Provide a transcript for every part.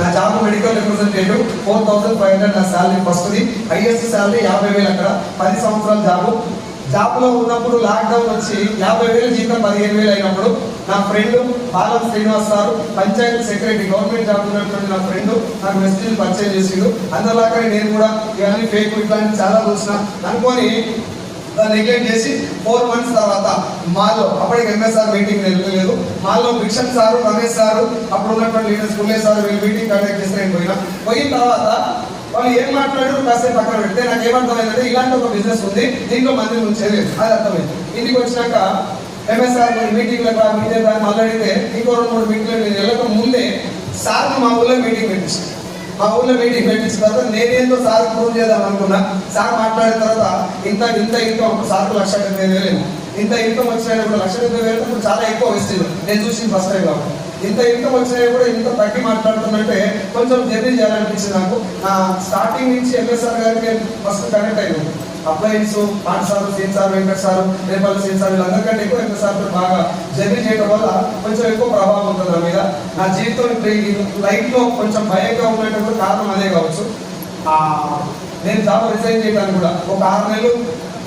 నా job medical representative four thousand five hundred నా salary ఫస్ట్ది. హైయెస్ట్ శాలరీ యాభై వేలు అక్కడ. పది సంవత్సరాల జాబ్. జాబ్లో ఉన్నప్పుడు లాక్డౌన్ వచ్చి యాభై వేలు జీతం పదిహేను వేలు అయినప్పుడు నా friend Balam Srinivas sir panchayat secretary government job ఉన్నటువంటి నా ఫ్రెండ్ నాకు మెసేజ్ పరిచయం చేసిండు. అందరిలాగా నేను కూడా ఇవన్నీ ఫేక్ ఇట్లాంటి చాలా చూసిన. అనుకొని నెగ్లెక్ట్ చేసి ఫోర్ మంత్స్ తర్వాత మాలో అప్పటికి ఎంఎస్ఆర్ మీటింగ్ వెళ్ళలేదు మాలో బిక్షన్ సారు రమేష్ సారు అప్పుడు ఉన్నటువంటి లీడర్స్ పుల్లే సార్ వీళ్ళు మీటింగ్ కండక్ట్ చేస్తే నేను పోయినా. పోయిన తర్వాత వాళ్ళు ఏం మాట్లాడారు కాసేపు పక్కన పెడితే నాకు ఏమర్థమైందంటే ఇలాంటి ఒక బిజినెస్ ఉంది దీంట్లో మంది ఉంచేది అది అర్థమైంది. ఇంటికి వచ్చినాక ఎంఎస్ఆర్ మీటింగ్లకు మీటింగ్ రా మళ్ళీ అడిగితే ఇంకో రెండు మూడు మీటింగ్లు నేను వెళ్ళక ముందే సార్ మా ఊళ్ళో మీటింగ్ పెట్టించాను మా ఊళ్ళో మీటింగ్ పెట్టించిన తర్వాత నేనేందో సార్ ప్రూవ్ చేద్దాం అనుకున్నా. సార్ మాట్లాడిన తర్వాత ఇంత ఇంత ఇన్కమ్ ఒక సార్కు లక్ష డెబ్బై వేలు ఇంత ఇన్కమ్ వచ్చినా కూడా లక్ష డెబ్బై వేలు చాలా ఎక్కువ వస్తుంది నేను చూసింది ఫస్ట్ టైం కాబట్టి. ఇంత ఇన్కమ్ వచ్చినా కూడా ఇంత తగ్గి మాట్లాడుతున్నట్టే కొంచెం జర్నీ చేయాలనిపించింది నాకు. నా స్టార్టింగ్ నుంచి ఎంఎస్ఆర్ గారికి ఫస్ట్ కనెక్ట్ అయ్యాను అప్లయన్స్ పాట సార్ సీన్ సార్ వెంకట్ సార్ రేపల్లి సీన్ సార్ వీళ్ళందరికంటే ఎక్కువ ఎంఎస్ఆర్తో బాగా జర్నీ చేయడం వల్ల కొంచెం ఎక్కువ ప్రభావం ఉంటుంది నా మీద. నా జీవితం ఇప్పుడు లైఫ్లో కొంచెం భయంగా ఉండేటప్పుడు కారణం అదే కావచ్చు. ఆ, నేను జాబ్ రిజైన్ చేయడానికి కూడా ఒక ఆరు నెలలు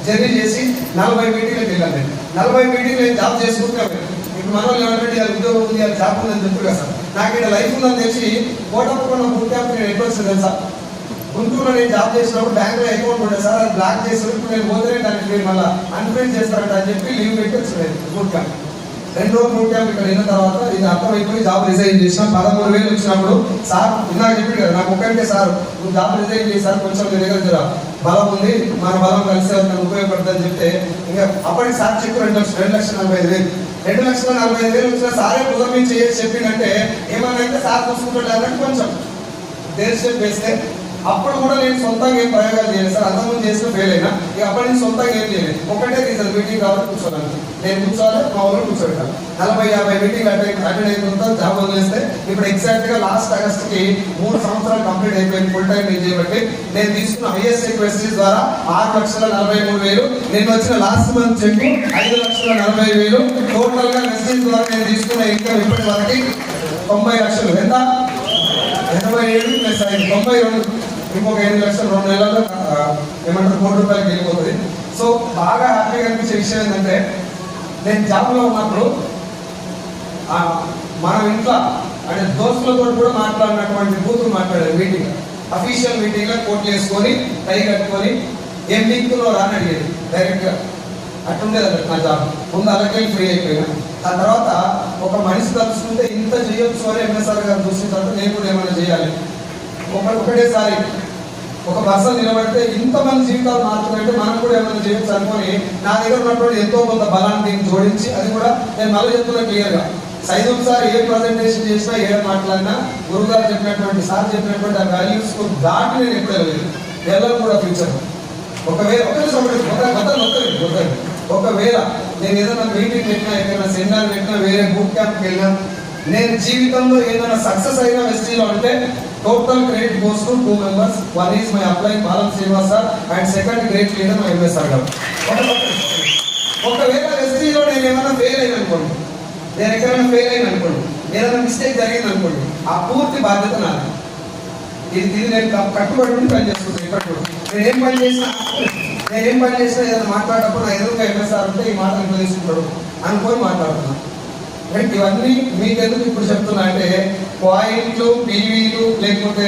జర్నీ చేసి నలభై మీటింగ్లకు వెళ్ళాను నేను. నలభై మీటింగ్ నేను జాబ్ చేసుకుంటే ఇప్పుడు మన వాళ్ళు ఏమంటే ఉద్యోగం ఉంది ఇవాళ జాబ్ ఉందని చెప్తారు కదా సార్. నాకు ఇక్కడ లైఫ్ ఉందని తెలిసి కోటప్పకుండా బుక్ క్యాంప్ నేను ఎప్పుడు తెలుసా గుంటూరులో నేను జాబ్ చేసినప్పుడు బ్యాంక్లో అకౌంట్ ఉండే సార్ అది బ్లాక్ చేసి ఇప్పుడు నేను పోతే దానికి మీరు మళ్ళీ అన్ఫ్రెండ్ చేస్తారంట అని చెప్పి లీవ్ పెట్టి వచ్చినాయి. బూట్ క్యాంప్ రెండు రోజులు బూట్ క్యాంప్ ఇక్కడ అయిన తర్వాత ఇది అర్థమైపోయి జాబ్ రిజైన్ చేసిన పదమూడు వేలు వచ్చినప్పుడు సార్ ఇందాక చెప్పాడు కదా నాకు ఒక్కటే సార్ నువ్వు జాబ్ రిజైన్ చేశారు కొంచెం మీ దగ్గర బలం ఉంది మన బలం కలిసి నాకు ఉపయోగపడుతుందని చెప్తే ఇంకా అప్పటికి సార్ చెప్పి రెండు లక్షలు రెండు లక్షల నలభై ఐదు వేలు. రెండు లక్షల నలభై ఐదు వేలు వచ్చిన సారే భుజం మీద చేసి చెప్పిందంటే ఏమన్నా అయితే సార్ చూసుకుంటాడు అన్నట్టు కొంచెం. దేశం చెప్పేస్తే అప్పుడు కూడా నేను సొంతంగా ఏం ప్రయోగాలు చేయలేదు సార్. అంతకుముందు చేసిన ఫెయిల్ అయినా ఇక అప్పటి నుంచి సొంతంగా ఏం చేయలేదు. ఒకటే రీజన్ మీటింగ్ కాబట్టి కూర్చోవాలి. నేను కూర్చోవాలి మా ఊరు నలభై యాభై మీటింగ్ అటెండ్ అటెండ్ అయిన జాబ్ వదిలేస్తే ఇప్పుడు ఎగ్జాక్ట్గా లాస్ట్ ఆగస్ట్కి మూడు సంవత్సరాలు కంప్లీట్ అయిపోయింది ఫుల్ టైం నేను చేయబట్టి నేను తీసుకున్న హైఎస్ట్ రిక్వెస్టీస్ ద్వారా ఆరు లక్షల నలభై మూడు వేలు నేను వచ్చిన లాస్ట్ మంత్ చెక్ ఐదు లక్షల నలభై వేలు టోటల్గా మెసేజ్ ద్వారా నేను తీసుకున్న ఇన్కమ్ ఇప్పటి వరకు తొంభై లక్షలు. ఎంత? ఎనభై ఏడు ప్లస్ ఐదు తొంభై రెండు. ఇంకొక ఎనిమిది లక్షలు రెండు నెలల్లో ఏమంటారు కోటి రూపాయలకి వెళ్ళిపోతుంది. సో బాగా హ్యాపీగా అనిపించే విషయం ఏంటంటే నేను జాబ్లో ఉన్నప్పుడు మన ఇంట్లో అంటే దోస్తులతో కూడా మాట్లాడినటువంటి బూతులు మాట్లాడారు మీటింగ్ అఫీషియల్ మీటింగ్లో కోట్లు వేసుకొని టై కట్టుకొని ఏం లింకులో రాని అడిగేది డైరెక్ట్గా అట్టుండేది అన్నట్టు నా జాబ్ ముందు అలాగే ఫ్రీ అయిపోయినా. ఆ తర్వాత ఒక మనిషి తలుచుకుంటే ఇంత చేయొచ్చు అని ఎంఎస్ఆర్ గారు చూసిన తర్వాత నేను కూడా ఏమైనా చేయాలి? ఒక ఒకటేసారి ఒక బస్సు నిలబడితే ఇంతమంది జీవితాలు మార్చుకుంటే మనం కూడా ఏమైనా చేయొచ్చు అనుకొని నా దగ్గర ఉన్నటువంటి ఎంతో కొంత బలాన్ని దీన్ని జోడించి అది కూడా నేను మళ్ళీ చెప్తున్నా క్లియర్గా. సైదుల్ సార్ ఏ ప్రజెంటేషన్ చేసినా ఏ మాట్లాడినా గురుగారు చెప్పినటువంటి సార్ చెప్పినటువంటి ఆ వాల్యూస్కు దాటి నేను ఎప్పుడు వెళ్ళలేదు. వెళ్ళను కూడా ఫ్యూచర్ ఒకవేళ ఒకటే సమయం ఒకవేళ నేను ఏదైనా మీటింగ్ పెట్టినా ఏదైనా సెమినార్ పెట్టినా వేరే బూట్ క్యాంప్కి వెళ్ళినా నేను జీవితంలో ఏదైనా సక్సెస్ అయిన వెస్టీలో అంటే Total credit goes to two members. One is my apply Balam Srinivas sir and second great leader my MSR గారు ఒకవేళ ఎస్టీలో నేను ఏమైనా ఫెయిల్ అయిన అనుకోండి. నేను ఎక్కడైనా ఫెయిల్ అయిన అనుకోండి. ఏదైనా మిస్టేక్ జరిగింది అనుకోండి ఆ పూర్తి బాధ్యత నాది. ఇది ఇది నేను కట్టుబడి ఉండి పని చేసుకుంటాను ఇక్కడ కూడా. నేను ఏం పని చేసినా నేను ఏం పని చేసినా ఏదైనా మాట్లాడేటప్పుడు నా ఎదురుగా ఎంఎస్ఆర్ ఉంటే ఈ మాట ఇంట్లో అనుకొని మాట్లాడుతున్నాను రైట్ ఇవన్నీ మీకెందుకు ఇప్పుడు చెప్తున్నా అంటే పాయింట్లు పీవీలు లేకపోతే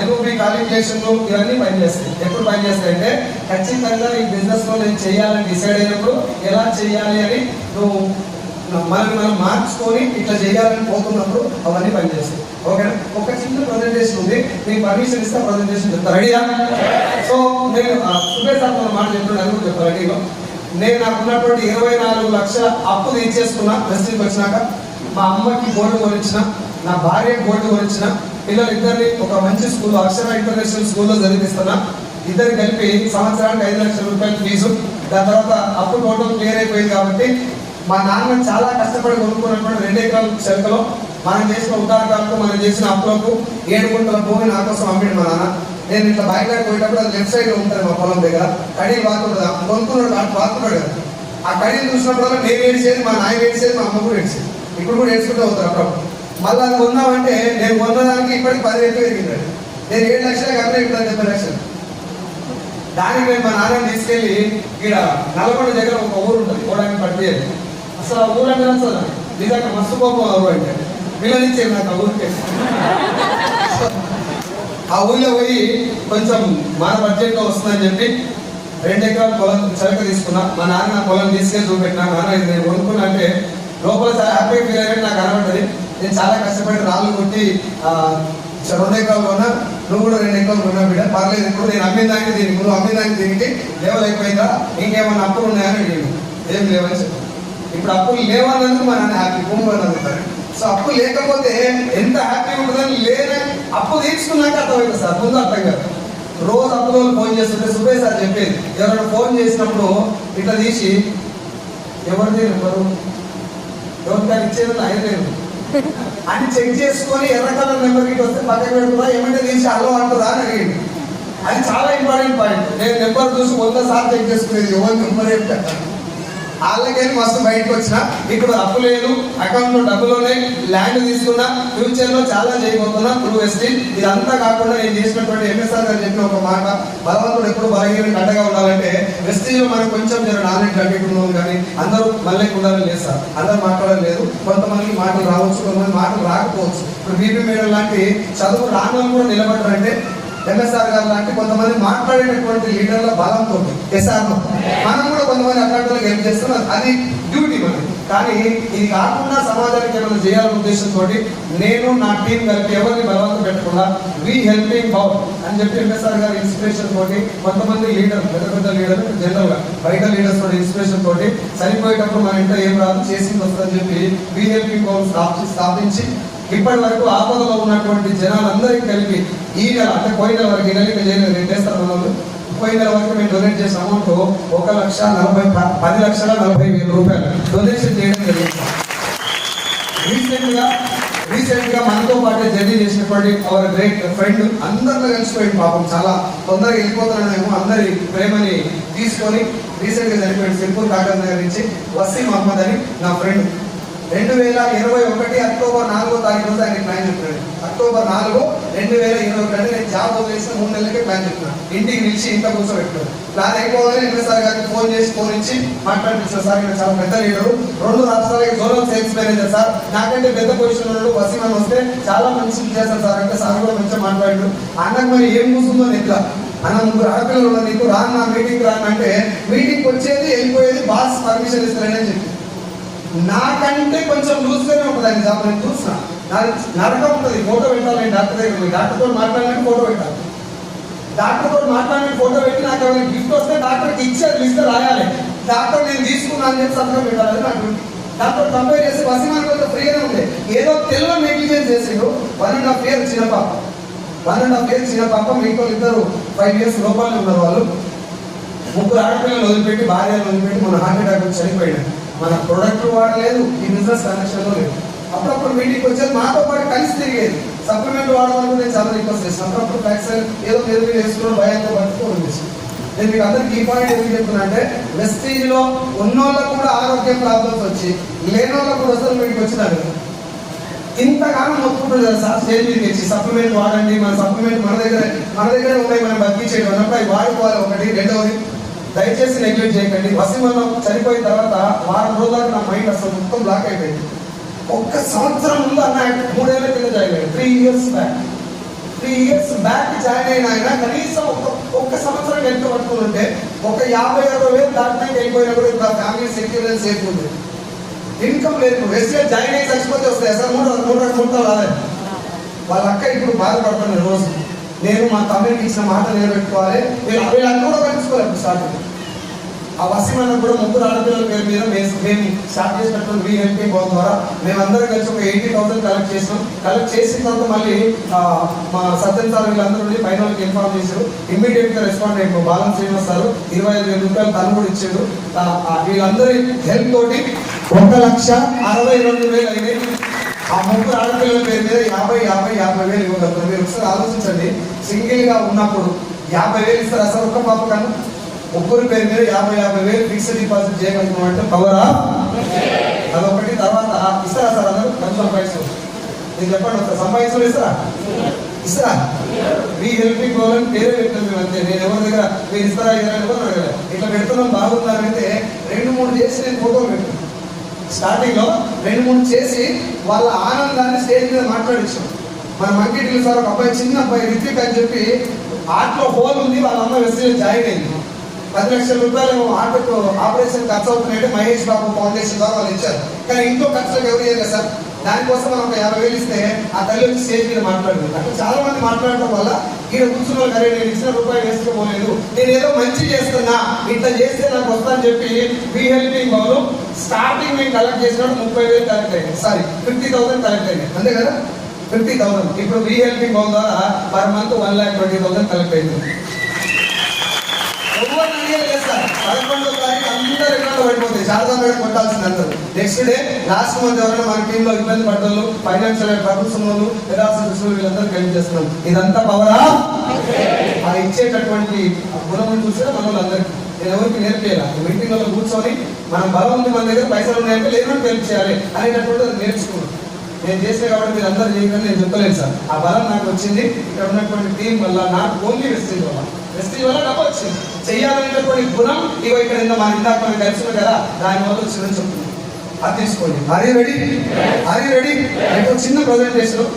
ఎన్ఓపి క్వాలిఫికేషన్లు ఇవన్నీ పనిచేస్తాయి. ఎప్పుడు పనిచేస్తాయి అంటే ఖచ్చితంగా ఈ బిజినెస్లో నేను చేయాలని డిసైడ్ అయినప్పుడు ఎలా చేయాలి అని నువ్వు మనం మనం మార్చుకొని ఇట్లా చేయాలని పోతున్నప్పుడు అవన్నీ పనిచేస్తాయి. ఓకేనా? ఒక చిన్న ప్రజెంటేషన్ ఉంది. మీకు పర్మిషన్ ఇస్తే ప్రజెంటేషన్ చెప్తా రెడీయా సో నేను సుబేర్ సార్ మాట చెప్తున్నాను అది రెడీలో నేను నాకున్నటువంటి ఇరవై నాలుగు లక్షల అప్పు తీర్చేసుకున్నా వెస్ట్కి వచ్చినాక మా అమ్మకి గోల్డ్ కొనిచ్చిన నా భార్య గోల్డ్ కొనిచ్చిన పిల్లలిద్దరిని ఒక మంచి స్కూల్ అక్షర ఇంటర్నేషనల్ స్కూల్లో చదివిస్తున్నా. ఇద్దరు కలిపి సంవత్సరానికి ఐదు లక్షల రూపాయలు ఫీజు. దాని తర్వాత అప్పు టోటల్ క్లియర్ అయిపోయింది కాబట్టి మా నాన్న చాలా కష్టపడి కొనుక్కున్నటువంటి రెండు ఎకరాల చెలకలో మనం చేసిన ఉదాహరణకు మనం చేసిన అప్పులకు ఏడు గుంటల భూమి నా కోసం అమ్మిడు మా నాన్న. నేను ఇట్లా బైక్ రైడ్ పోయేటప్పుడు అది లెఫ్ట్ సైడ్ ఉంటుంది మా పొలం దగ్గర. కడీలు వాడుతుంటుంది కొనుక్కున్నాడు అటు వాతున్నాడు కదా. ఆ కడీలు చూసినప్పుడు నేను ఏడిచేది మా నాయన ఏడిచేది మా అమ్మ కూడా ఏడిచేది. ఇప్పుడు కూడా ఏడ్చుకుంటూ అవుతారు అప్పుడు మళ్ళీ అది కొన్నామంటే నేను కొన్నదానికి ఇప్పటికి ఇప్పటికి పది రెట్లు పెరిగింది నేను ఏడు లక్షలు కన్నా ఇప్పుడు డెబ్బై లక్షలు. దానికి మేము మా నాన్న తీసుకెళ్ళి ఇక్కడ నల్గొండ దగ్గర ఒక ఊరు ఉంటుంది. కోడానికి పట్టింది అసలు ఆ ఊరు అంటే అసలు నిజంగా మస్తు కోపం ఆ ఊరు అంటే. పిల్లనిచ్చే నాకు ఆ ఊరికే. ఆ ఊళ్ళో పోయి కొంచెం మన బడ్జెట్లో వస్తుందని చెప్పి రెండు ఎకరాల పొలం చెలక తీసుకున్నా. మా నాన్న పొలం తీసుకెళ్ళి చూపెట్టినా. నాన్న ఇది నేను కొనుక్కున్నా అంటే లోపల చాలా హ్యాపీగా ఫీల్ అయ్యాడు నాకు కనబడ్డది నేను చాలా కష్టపడి రాళ్ళు కొట్టి రెండు ఎకరాలు కొన్నా. నువ్వు కూడా రెండు ఎకరాలు కొన్నా బిడ్డ. పర్లేదు ఇప్పుడు నేను అమ్మిన దానికి దీనికి నువ్వు అమ్మిన దానికి దీనికి లేవలు అయిపోయిందా? ఇంకేమన్నా అప్పులు ఉన్నాయని అడిగాడు. ఏం లేవని చెప్పాను ఇప్పుడు అప్పులు లేవన్నందుకు మా నాన్న హ్యాపీ భూమి అన్నారు సో అప్పు లేకపోతే ఎంత హ్యాపీ అప్పు తీసుకున్నాక అర్థమైంది సార్? ముందు అర్థం కాదు. రోజు అప్పులో ఫోన్ చేస్తుంటే సుబే సార్ చెప్పేది ఎవరైనా ఫోన్ చేసినప్పుడు ఇట్లా తీసి ఎవరిది నెంబరు? ఎవరికైనా ఇచ్చేది ఆయన లేదు అని చెక్ చేసుకొని ఎర్ర కలర్ నెంబర్ ఇటు వస్తే పక్కన పెడుతుందా ఏమంటే తీసి అల్లం అంటుందా అని అడిగింది. అది చాలా ఇంపార్టెంట్ పాయింట్. నేను నెంబర్ చూసి వంద సార్లు చెక్ చేసుకునేది ఎవరి నెంబర్ ఏం వాళ్ళకైనా వాళ్ళకెళ్ళి మస్తు బయటకు వచ్చిన ఇప్పుడు అప్పు లేదు అకౌంట్లో డబ్బులు ఉన్నాయి ల్యాండ్ తీసుకున్నా ఫ్యూచర్లో చాలా చేయబోతున్నా త్రూ ఎస్టీ. ఇదంతా కాకుండా నేను చేసినటువంటి ఎంఎస్ఆర్ గారు చెప్పిన ఒక మాట బలవంతుడు ఎప్పుడు బలహీన అండగా ఉండాలంటే ఎస్టీలో మనం మనకు కొంచెం జర నాలెడ్జ్ అడ్డుకున్నాం కానీ అందరూ మళ్ళీ ఉండాలని లేదు సార్ అందరూ మాట్లాడడం లేదు. కొంతమంది మాటలు రావచ్చు కొంతమంది మాటలు రాకపోవచ్చు. ఇప్పుడు బీపీ మేడం లాంటి చదువు రాను కూడా నిలబడ్డారంటే ఎంఎస్ఆర్ గారు లాంటి కొంతమంది మాట్లాడేటటువంటి లీడర్ల బలంతో ఎస్ఆర్ మనం కూడా కొంతమంది అట్లాంటి హెల్ప్ చేస్తున్నాం. అది డ్యూటీ మనకి కానీ ఇది కాకుండా సమాజానికి ఏమైనా చేయాలనే ఉద్దేశంతో నేను నా టీం కలిపి ఎవరిని బలవంతం పెట్టకుండా వి హెల్పింగ్ పవర్ అని చెప్పి ఎంఎస్ఆర్ గారి ఇన్స్పిరేషన్ తోటి కొంతమంది లీడర్ పెద్ద పెద్ద లీడర్ జనరల్గా బయట లీడర్స్ తోటి ఇన్స్పిరేషన్ తోటి చనిపోయేటప్పుడు మన ఇంట్లో ఏం రాదు చేసింది వస్తుందని చెప్పి వి హెల్పింగ్ పవర్ స్థాపించి స్థాపించి ఇప్పటి వరకు ఆపదలో ఉన్నటువంటి జనాలందరికీ కలిపి ఈ నెల అంటే పోయిన నెల వరకు ఈ నెల చేయలేదు నేను వాళ్ళు పోయిన నెల వరకు మేము డొనేట్ చేసిన అమౌంట్ ఒక లక్ష నలభై ప- పది లక్షల నలభై వేల రూపాయలు డొనేషన్ చేయడం జరిగింది. రీసెంట్గా రీసెంట్గా మనతో పాటు జర్నీ చేసినటువంటి అవర్ గ్రేట్ ఫ్రెండ్ అందరిలో కలిసిపోయింది పాపం. చాలా తొందరగా వెళ్ళిపోతున్నామేమో అందరి ప్రేమని తీసుకొని రీసెంట్గా చనిపోయింది సిర్పూర్ కాటన్ దగ్గర నుంచి వసీం అహ్మద్ అని నా ఫ్రెండ్ రెండు వేల ఇరవై ఒకటి అక్టోబర్ నాలుగో తారీఖు రోజు ఆయన ప్లాన్ చెప్తాడు అక్టోబర్ నాలుగు రెండు వేల ఇరవై ఒకటి అంటే నేను జాబ్ వదిలేసిన మూడు నెలలకే ప్లాన్ చెప్తున్నాను ఇంటికి నిలిచి కోసం పెట్టాడు ప్లాన్ అయిపోగానే సార్ గారికి ఫోన్ చేసి ఫోన్ ఇచ్చి మాట్లాడిపిస్తారు సార్. ఇక్కడ చాలా పెద్ద లీడరు. రెండు రాష్ట్రాలకి జోనల్ సేల్స్ మేనేజర్ సార్. నాకంటే పెద్ద పొజిషన్ ఉన్నాడు వసీమన్ వస్తే చాలా మంచి చేస్తారు సార్ అంటే సార్ కూడా మంచిగా మాట్లాడాడు. అన్నకు మరి ఏం కూర్చుందో నెట్లా అన్న ముగ్గురు ఆడపిల్లలు ఉన్నారు నీకు. రాను నా మీటింగ్ రాను అంటే మీటింగ్కి వచ్చేది వెళ్ళిపోయేది బాస్ పర్మిషన్ ఇస్తారని చెప్పి. నాకంటే కొంచెం లూజ్గానే ఉంటుంది ఆయన జాబ్ నేను చూసిన నరకం ఉంటుంది ఫోటో పెట్టాలి డాక్టర్ దగ్గర పోయి. డాక్టర్తో మాట్లాడినట్టు ఫోటో పెట్టాలి. డాక్టర్తో మాట్లాడిన ఫోటో పెట్టి నాకు ఏమైనా గిఫ్ట్ వస్తే డాక్టర్కి ఇచ్చారు లిస్ట్ రాయాలి. డాక్టర్ నేను తీసుకున్నాను అని చెప్పి సంతకం పెట్టాలి నాకు డాక్టర్ కంపేర్ చేసి వసీమాన్ కొంచెం ఫ్రీగానే ఉంది. ఏదో తెలియని నెగ్లిజెన్స్ చేసిండు. వన్ అండ్ హాఫ్ ఇయర్ చిన్న పాప. వన్ అండ్ హాఫ్ ఇయర్ చిన్న పాప మిగతా ఇద్దరు ఫైవ్ ఇయర్స్ లోపలనే ఉన్నారు వాళ్ళు. ముగ్గురు ఆడపిల్లలు వదిలిపెట్టి భార్యను వదిలిపెట్టి మన హార్ట్ అటాక్ చనిపోయాడు మన ప్రొడక్ట్ వాడలేదు ఈ బిజినెస్ కనెక్షన్లో లేదు. అప్పుడప్పుడు మీటింగ్ వచ్చేది మాతో పాటు కలిసి తిరిగేది. సప్లిమెంట్ వాడడానికి నేను చాలా రిక్వెస్ట్ చేస్తాను అప్పుడప్పుడు వ్యాక్సిన్ ఏదో మీరు మీద వేసుకోవడం భయంతో పట్టుకోవడం చేసి నేను మీకు అందరికి ఈ పాయింట్ ఎందుకు చెప్తున్నా అంటే వెస్టీజ్లో ఉన్నోళ్ళకు కూడా ఆరోగ్యం ప్రాబ్లమ్స్ వచ్చి లేని వాళ్ళకు కూడా అసలు మీకు వచ్చినారు. ఇంతకాలం మొత్తుకుంటుంది కదా సార్ స్టేజ్ మీద వచ్చి సప్లిమెంట్ వాడండి మన సప్లిమెంట్ మన దగ్గర మన దగ్గర ఉన్నాయి మనం బతికించేది అన్నప్పుడు అవి వాడుకోవాలి ఒకటి రెండవది. దయచేసి నెగ్లెక్ట్ చేయకండి. వసీమన్నం చనిపోయిన తర్వాత వారం రోజులకు నా మైండ్ అసలు మొత్తం బ్లాక్ అయిపోయింది. ఒక్క సంవత్సరం ముందు అన్న మూడేళ్ళ కింద జాయిన్ అయ్యాడు. Three years back three years back join అయిన ఆయన కనీసం ఒక ఒక్క సంవత్సరం ఎంత పట్టుకుంటే ఒక యాభై అరవై వేలు దాటినాక అయిపోయినా కూడా ఇంకా ఫ్యామిలీ సెక్యూరెన్స్ సేఫ్ ఉంది. ఇన్కమ్ లేదు. ఎస్ఏ జాయిన్ అయ్యి చచ్చిపోతే వస్తాయి? సార్ మూడు మూడు రెండు మూడు రాలేదు వాళ్ళ అక్క ఇప్పుడు బాధపడుతుంది రోజు. నేను మా తమ్ముడికి ఇచ్చిన మాట నిలబెట్టుకోవాలి. నేను వీళ్ళంతా కూడా కలుసుకోలేదు స్టార్టింగ్ ఆ వసీమన్న కూడా ముగ్గురు ఆడపిల్లల పేరు మీద మేము మేము స్టార్ట్ చేసినటువంటి వీ హెల్పింగ్ బోర్డు ద్వారా మేమందరం కలిసి ఒక ఎయిటీ థౌసండ్ కలెక్ట్ చేసాం. కలెక్ట్ చేసిన తర్వాత మళ్ళీ మా సత్యం సార్ వీళ్ళందరూ ఉండి పైన వాళ్ళకి ఇన్ఫార్మ్ చేశారు. ఇమ్మీడియట్గా రెస్పాండ్ అయ్యారు బాలన్ శ్రీనివాస్ సార్ ఇరవై ఐదు వేల రూపాయలు తను కూడా ఇచ్చాడు. వీళ్ళందరి హెల్ప్ తోటి ఒక లక్ష అరవై రెండు వేలు అయినాయి ఆ ముగ్గురు ఆడపిల్లల పేరు మీద యాభై యాభై యాభై వేలు ఇవ్వగలుగుతారు మీరు ఒకసారి ఆలోచించండి. సింగిల్గా ఉన్నప్పుడు యాభై వేలు ఇస్తారు అసలు ఒక్క పాప కన్నా? ముగ్గురు పేరు మీద యాభై యాభై వేలు ఫిక్స్డ్ డిపాజిట్ చేయగలుగుతాం అంటే పవరా అదొకటి. తర్వాత ఇస్తారా సార్ అందరూ? కొంచెం పైసలు. నేను చెప్పండి ఒకసారి. సంపాదించడం ఇస్తారా? ఇస్తారా? మీ హెల్పింగ్ గోల్ పేరే పెట్టాం మేము అంతే నేను ఎవరి దగ్గర మీరు ఇస్తారా ఇస్తారా అని కూడా ఇట్లా పెడుతున్నాం బాగున్నారంటే రెండు మూడు చేసి నేను ఫోటోలు పెట్టాను స్టార్టింగ్లో రెండు మూడు చేసి వాళ్ళ ఆనందాన్ని స్టేజ్ మీద మాట్లాడించాం. మన మంకిటిల్ సార్ ఒక అబ్బాయి చిన్న అబ్బాయి రిత్విక్ అని చెప్పి ఆర్ట్లో హోల్ ఉంది వాళ్ళ అమ్మ జాయిన్ అయింది. పది లక్షల రూపాయలు ఆటోకు ఆపరేషన్ ఖర్చు అవుతున్నాయంటే మహేష్ బాబు ఫౌండేషన్ ద్వారా వాళ్ళు ఇచ్చారు. కానీ ఇంట్లో ఖర్చులకు ఎవరు చేయలేదు సార్. దానికోసం మనం ఒక యాభై వేలు ఇస్తే ఆ తల్లి వచ్చి స్టేజ్ మీద మాట్లాడలేదు అట్లా చాలా మంది మాట్లాడటం వల్ల ఈయన కూర్చున్న వాళ్ళు, "అరే, నేను ఇచ్చిన రూపాయలు వేసుకోలేదు నేను ఏదో మంచి చేస్తున్నా. ఇట్లా చేస్తే నాకు వస్తుందని చెప్పి మీ హెల్పింగ్ వాళ్ళు స్టార్టింగ్ మేము కలెక్ట్ చేసినప్పుడు ముప్పై వేలు కలెక్ట్ అయింది సారీ ఫిఫ్టీ థౌసండ్ కలెక్ట్ అయింది అంతే కదా? Fifty thousand. ఇప్పుడు మీ హెల్పింగ్ ద్వారా per month one lakh twenty thousand collect అయింది ఎవరిని అడిగేది లేదు సార్ పదకొండో తారీఖు అందరూ రికార్డు పడిపోతాయి? శారదా మేడం కొట్టాల్సింది అందరూ నెక్స్ట్ డే లాస్ట్ మంత్ ఎవరైనా మన టీంలో ఇబ్బంది పడ్డోళ్ళు ఫైనాన్షియల్ ప్రాబ్లమ్స్ వాళ్ళు పెదాల్సిన దృష్టిలో వీళ్ళందరూ కలిపి చేస్తున్నాం. ఇదంతా పవరా? ఆ ఇచ్చేటటువంటి గుణం చూస్తే మన నేను ఎవరికి నేర్పేయాలి మీటింగ్లో కూర్చొని మనం బలం ఉంది మన దగ్గర పైసలు ఉన్నాయంటే లేదు హెల్ప్ చేయాలి అనేటటువంటి అది నేర్చుకున్నాను నేను చేసే కాబట్టి మీరు అందరూ చేయగలని నేను చెప్పలేదు సార్. ఆ బలం నాకు వచ్చింది. ఇక్కడ ఉన్నటువంటి టీం వల్ల నాకు ఓన్లీ వస్తుంది వల్ల. వెస్టేజ్ వల్ల డబ్బు వచ్చింది చేయాలనేటటువంటి గుణం ఇవ ఇక్కడ నిన్న మా ఇందాక మనం కలిసిన కదా దాని వల్ల వచ్చిందని చెప్తున్నాను అది తీసుకోండి అరే రెడీ అరే రెడీ రేపు చిన్న ప్రజెంటేషన్